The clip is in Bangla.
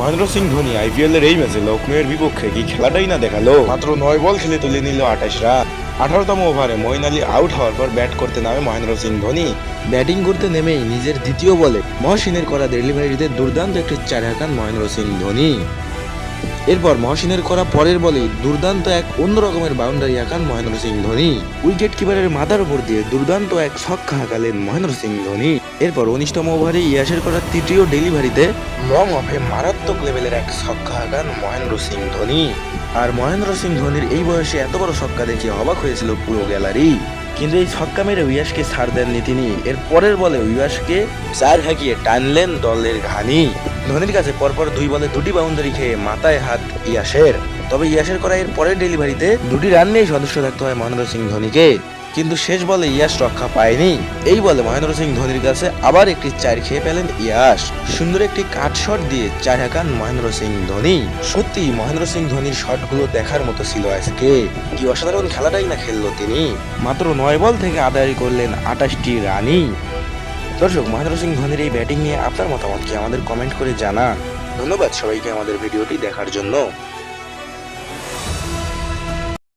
মহেন্দ্র সিং ধোনি আইপিএল এর এই ম্যাচে লক্ষ্মীর বিপক্ষে কি খেলাটাই না দেখাল? মাত্র নয় বল খেলে তুলে নিল আঠাশ রান। আঠারোতম ওভারে মহিন আলী আউট হওয়ার পর ব্যাট করতে নামে মহেন্দ্র সিং ধোনি। ব্যাটিং করতে নেমেই নিজের দ্বিতীয় বলে মহসিনের করা ডেলিভারিতে দুর্দান্ত একটি চার হাঁকান মহেন্দ্র সিং ধোনি। এরপর মহসিনের করা পরের বলে দুর্দান্ত এক অন্য রকমের বাউন্ডারি আঁকান মহেন্দ্র সিং ধোনি। উইকেট কিপারের মাথার উপর দিয়ে দুর্দান্ত এক ছক্কা হাঁকালেন মহেন্দ্র সিং ধোনি। এরপর উনিশতম ওভারে ইয়াসের করা তৃতীয় ডেলিভারিতে লং অফে মারাত্মক লেভেলের এক ছক্কা হাঁকান মহেন্দ্র সিং ধোনি। আর মহেন্দ্র সিং ধোনির এই বয়সে এত বড় ছক্কা দেখে অবাক হয়েছিল পুরো গ্যালারি কিন্তু এই ছক্কা মেরে উইয়াসকে ছাড় দেননি তিনি। এর পরের বলে উইয়াসকে চার হাঁকিয়ে টানলেন দলের ঘানি। ধোনির কাছে পরপর দুই বলে দুটি বাউন্ডারি খেয়ে মাথায় হাত ইয়াসের। তবে ইয়াসের করা এর পরের ডেলিভারিতে দুটি রান নিয়েই সদস্য থাকতে হয় মহেন্দ্র সিং ধোনিকে। কিন্তু শেষ বলে ইয়াস রক্ষা পায়নি। এই বলে মহেন্দ্র সিং ধোনির কাছে আবার একটি চার খেয়ে পেলেন ইয়াস। সুন্দর একটি কাট শট দিয়ে চার হাঁকান মহেন্দ্র সিং ধোনি। সত্যি, মহেন্দ্র সিং ধোনির শটগুলো দেখার মতো ছিল আজকে। কি অসাধারণ খেলাটাই না খেললো তিনি। মাত্র নয় বল থেকে আদায় করলেন আটাশটি রানই। দর্শক, মহেন্দ্র সিং ধোনির এই ব্যাটিং নিয়ে আপনার মতামত কি আমাদের কমেন্ট করে জানান। ধন্যবাদ সবাইকে আমাদের ভিডিওটি দেখার জন্য।